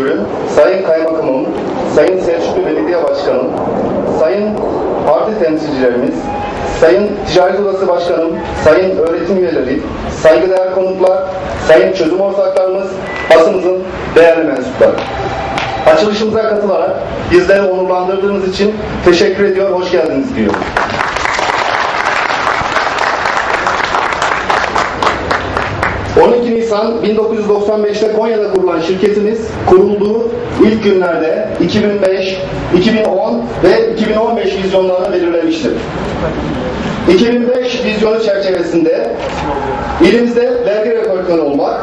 Müdürüm, Sayın Kaymakamım, Sayın Selçuklu Belediye Başkanım, Sayın parti temsilcilerimiz, Sayın Ticaret Odası Başkanım, Sayın öğretim üyeleri, saygıdeğer konuklar, Sayın çözüm ortaklarımız, basınımızın değerli mensupları. Açılışımıza katılarak bizleri onurlandırdığınız için teşekkür ediyor, hoş geldiniz diyorum. ...12 Nisan 1995'te Konya'da kurulan şirketimiz kurulduğu ilk günlerde 2005, 2010 ve 2015 vizyonlarını belirlemiştir. 2005 vizyonu çerçevesinde ilimizde vergi rekortmeni olmak,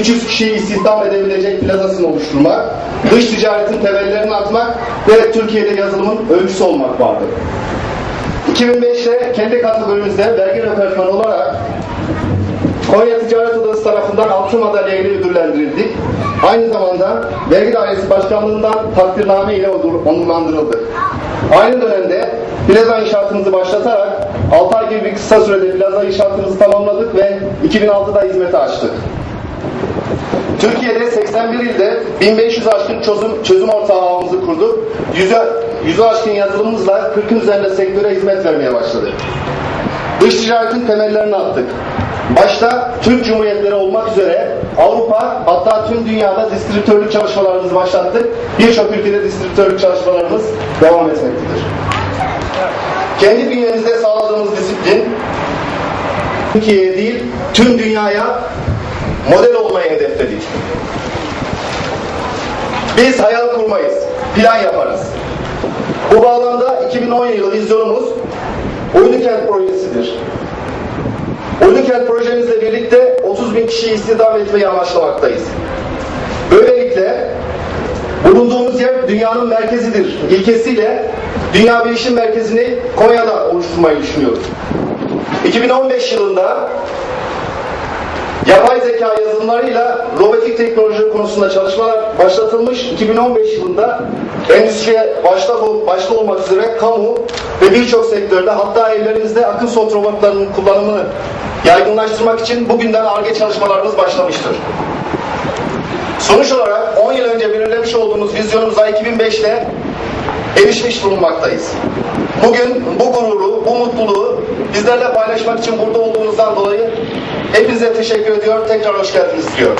300 kişiyi istihdam edebilecek plazasını oluşturmak, dış ticaretin temellerini atmak ve Türkiye'de yazılımın öncüsü olmak vardır. 2005'te kendi kategorimizde vergi rekortmeni olarak Konya Ticaret Odası tarafından altın madalya ile ödüllendirildik. Aynı zamanda Vergi Dairesi Başkanlığından takdirname ile onur- onurlandırıldık. Aynı dönemde plaza inşaatımızı başlatarak 6 ay gibi bir kısa sürede plaza inşaatımızı tamamladık ve 2006'da hizmete açtık. Türkiye'de 81 ilde 1500 aşkın çözüm, çözüm ortağı ağımızı kurduk. 100'e 100'ü aşkın yazılımımızla 40'ın üzerinde sektöre hizmet vermeye başladık. Dış ticaretin temellerini attık. Başta Türk Cumhuriyetleri olmak üzere Avrupa hatta tüm dünyada distribütörlük çalışmalarımızı başlattık. Birçok ülkede distribütörlük çalışmalarımız devam etmektedir. Kendi bünyemizde sağladığımız disiplin Türkiye'ye değil tüm dünyaya model olmayı hedefledik. Biz hayal kurmayız, plan yaparız. Bu bağlamda 2010 yılı vizyonumuz Oyunu Kent projesidir. Oyunu Kent projemizle birlikte 30 bin kişiyi istihdam etmeyi amaçlamaktayız. Böylelikle bulunduğumuz yer dünyanın merkezidir ilkesiyle Dünya Bilişim Merkezi'ni Konya'da oluşturmayı düşünüyoruz. 2015 yılında Yapay zeka yazılımlarıyla robotik teknoloji konusunda çalışmalar başlatılmış. 2015 yılında endüstriye başta, başta olmak üzere kamu ve birçok sektörde hatta evlerimizde akıl sot robotlarının kullanımını yaygınlaştırmak için bugünden ARGE çalışmalarımız başlamıştır. Sonuç olarak 10 yıl önce belirlemiş olduğumuz vizyonumuza 2005'te erişmiş bulunmaktayız. Bugün bu gururu, bu mutluluğu bizlerle paylaşmak için burada olduğunuzdan dolayı hepinize teşekkür ediyor. Tekrar hoş geldiniz diyorum.